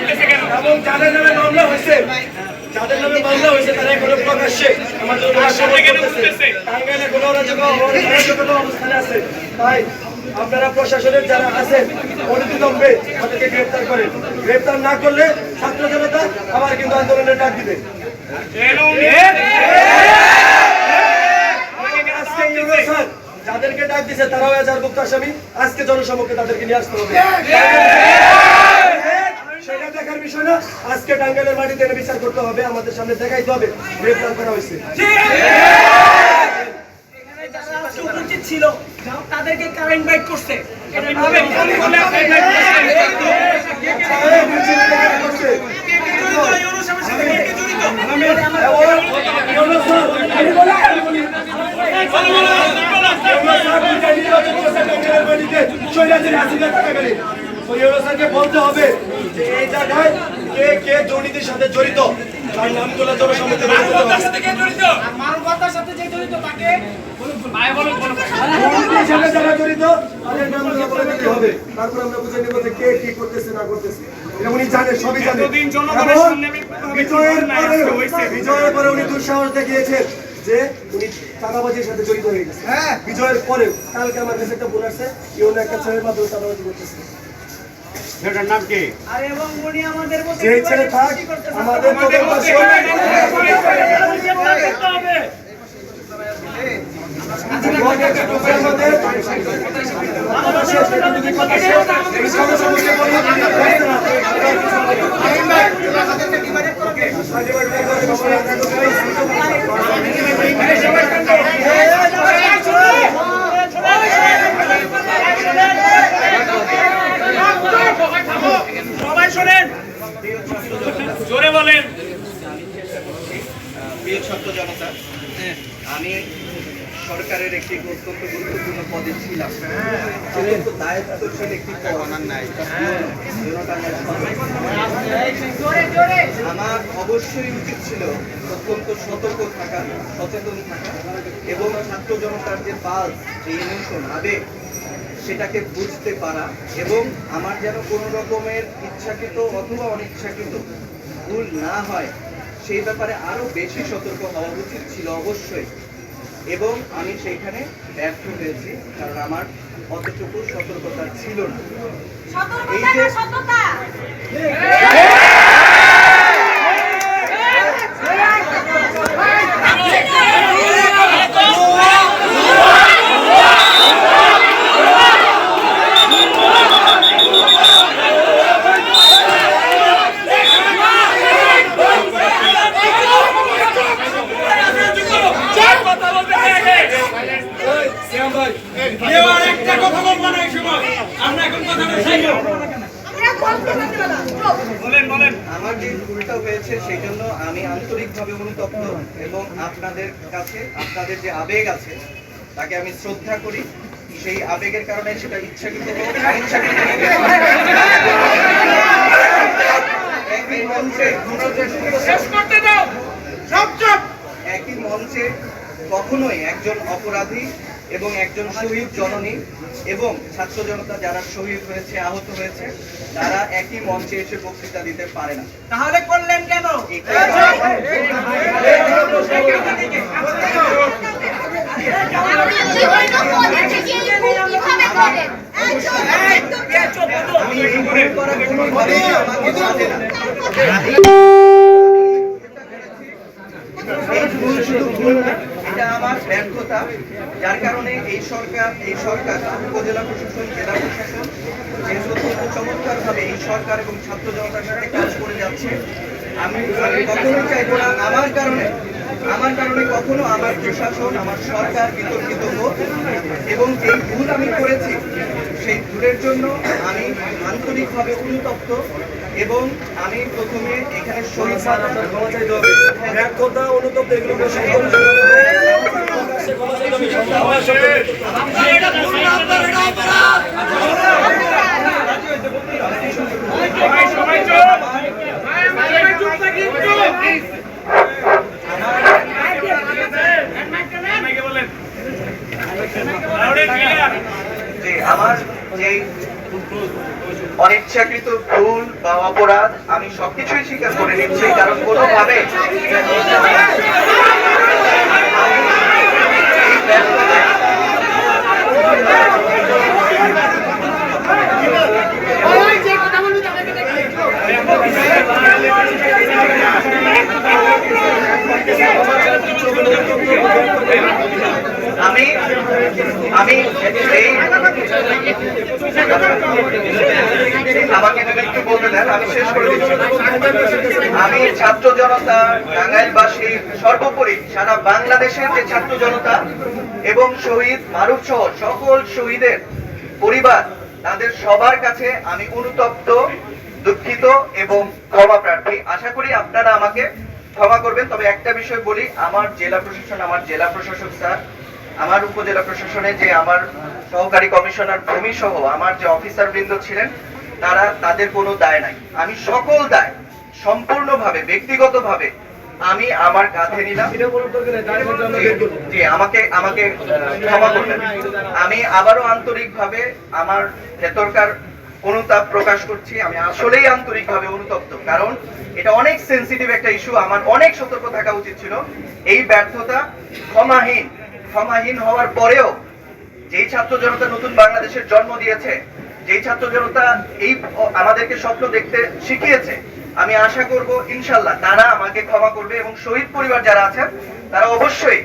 ঘুরতেছে তার এবং সাথে ঘুরতেছে কেন এবং যাদের নামে মামলা হয়েছে যাদের নামে মামলা হয়েছে তারা এখনও প্রকাশ্যে আমাদের উপর তার সাথে কেন আক্রমণ করতেছে। ঘুরতেছে? টাঙ্গাইলে কোনো অরাজকতা অবস্থানে আছে তাই আপনারা প্রশাসনের যারা আছেন অনতিবিলম্বে তাদেরকে গ্রেপ্তার করেন গ্রেপ্তার না করলে ছাত্র জনতা আবার কিন্তু আন্দোলনের ডাক দিবে যাদেরকে ডাক দিছে তারাও এজার মুক্ত আসামি আজকে জনসমক্ষে তাদেরকে নিয়ে আসতে হবে দেখার বিষয় না আজকে টাঙ্গাইলের মাটিতে এনে বিচার করতে হবে আমাদের সামনে দেখাইতে হবে গ্রেপ্তার করা হয়েছে ছিল তাদেরকে কারেন্ট বাইক করছে স্যারকে বলতে হবে যে এই জায়গায় কে কে দুর্নীতির সাথে জড়িত তার নামগুলো জনসম্মুখে বলে দিতে মানবতার সাথে যে জড়িত তাকে ভাই বলুন, বলুন। দুর্নীতির সাথে যারা জড়িত তাদের নামগুলো বলে হবে। তারপর আমরা বুঝে নেব যে কে কি করতেছে না করতেছে। এটা উনি জানেন সবই জানেন এতদিন জনগণের এবং সামনে আমি কোথাও বিজয়ের পরে বিজয়ের পরে উনি দুঃসাহস দেখিয়েছেন যে উনি চাঁদাবাজির সাথে জড়িত হয়ে গেছে। বিজয়ের পরে কালকে আমার কাছে একটা বোন আছে একটা ছেলের মাধ্যমে চাঁদাবাজি করতেছে। সেটার নাম কি? আর এবং উনি আমাদের মধ্যে যে ছেলে থাক আমাদের তোদের পাশে আমাদের আমাদের শেষ যদি কথা শেষ এই সমস্যা বলি সবাই শোনেন জোরে বলেন প্রিয় ছাত্র জনতা আমি সরকারের একটি অত্যন্ত গুরুত্বপূর্ণ পদে ছিলাম অত্যন্ত দায়িত্বশীল একটি আমার অবশ্যই উচিত ছিল অত্যন্ত সতর্ক থাকা সচেতন থাকা এবং ছাত্র জনতার যে পালস যে ইমোশন আবেগ সেটাকে বুঝতে পারা এবং আমার যেন কোনো রকমের ইচ্ছাকৃত অথবা অনিচ্ছাকৃত ভুল না হয় সেই ব্যাপারে আরও বেশি সতর্ক হওয়া উচিত ছিল অবশ্যই এবং আমি সেখানে ব্যর্থ হয়েছি কারণ আমার অতটুকু সতর্কতা ছিল না। এই যে আমার যে ভুলটা হয়েছে সেই জন্য আমি আন্তরিকভাবে অনুতপ্ত এবং আপনাদের কাছে আপনাদের যে আবেগ আছে তাকে আমি শ্রদ্ধা করি। সেই আবেগের কারণে সেটা ইচ্ছাকৃত একই মঞ্চে কখনোই একজন অপরাধী এবং একজন শহীদ জননী এবং ছাত্র জনতা যারা শহীদ হয়েছে আহত হয়েছে তারা একই মঞ্চে এসে বক্তৃতা দিতে পারে না তাহলে করলেন কেন করা ব্যর্থতা যার কারণে এই সরকার এই সরকার উপজেলা প্রশাসন জেলা প্রশাসন যেহেতু অত্যন্ত চমৎকারভাবে এই সরকার এবং ছাত্র জনতার সাথে কাজ করে যাচ্ছে আমি কখনোই চাইব না। আমার কারণে আমার কারণে কখনো আমার প্রশাসন আমার সরকার বিতর্কিত হোক এবং যেই ভুল আমি করেছি সেই ভুলের জন্য আমি আন্তরিকভাবে অনুতপ্ত এবং আমি প্রথমে এখানে শহীদ হবে। অনুতপ্ত এগুলো আমার যে অনিচ্ছাকৃত ভুল বা অপরাধ আমি সবকিছুই স্বীকার করে নিচ্ছি কারণ কোনোভাবে এই ব্যর্থতা আমি আমি এই আমাকে আমি ছাত্র জনতা, টাঙ্গাইলবাসী, সর্বোপরি সারা বাংলাদেশের যে ছাত্র জনতা এবং শহীদ মারুফ সহ সকল শহীদের পরিবার, তাদের সবার কাছে আমি অনুতপ্ত, দুঃখিত এবং ক্ষমা প্রার্থী। আশা করি আপনারা আমাকে ক্ষমা করবেন, তবে একটা বিষয় বলি, আমার জেলা প্রশাসন, আমার জেলা প্রশাসক স্যার, আমার উপজেলা প্রশাসনে যে আমার সহকারী কমিশনার ভূমি সহ আমার যে অফিসার বৃন্দ ছিলেন তারা তাদের কোনো দায় নাই। আমি সকল দায় সম্পূর্ণভাবে, ব্যক্তিগতভাবে আমি আমার কাঁধে নিলাম। জি, আমাকে আমাকে ক্ষমা করবেন। আমি আবারও আন্তরিকভাবে আমার ভেতরকার অনুতাপ প্রকাশ করছি। আমি আসলেই আন্তরিকভাবে অনুতপ্ত, কারণ এটা অনেক সেন্সিটিভ একটা ইস্যু আমার অনেক সতর্ক থাকা উচিত ছিল। এই ব্যর্থতা ক্ষমাহীন ক্ষমাহীন হওয়ার পরেও যেই ছাত্র জনতা নতুন বাংলাদেশের জন্ম দিয়েছে যেই ছাত্র জনতা এই আমাদেরকে স্বপ্ন দেখতে শিখিয়েছে, আমি আশা করব, ইনশাল্লাহ, তারা আমাকে ক্ষমা করবে এবং শহীদ পরিবার যারা আছেন, তারা অবশ্যই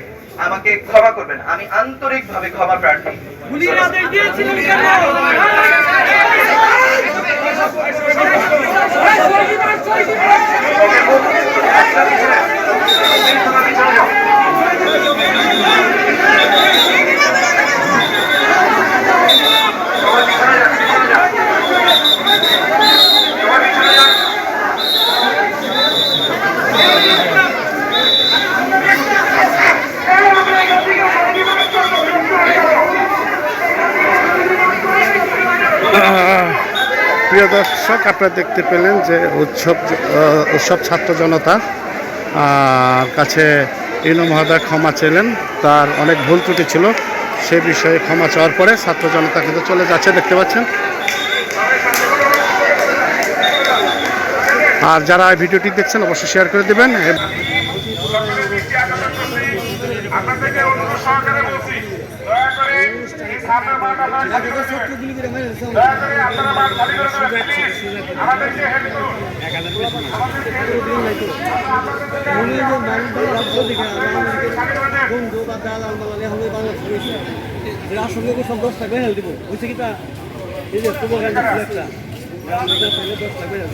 আমাকে ক্ষমা করবেন। আমি আন্তরিকভাবে ক্ষমা প্রার্থী। প্রিয় দর্শক, আপনারা দেখতে পেলেন যে উৎসব উৎসব ছাত্র জনতা কাছে ইনু মহোদয় ক্ষমা চেলেন। তার অনেক ভুল ত্রুটি ছিল, সে বিষয়ে ক্ষমা চাওয়ার পরে ছাত্র জনতা কিন্তু চলে যাচ্ছে, দেখতে পাচ্ছেন। আর যারা এই ভিডিওটি দেখছেন, অবশ্যই শেয়ার করে দেবেন। বন্ধু দশ টাকা হেল দিব বুঝছে কি তা এই যে শুভ গান একটা দশ টাকা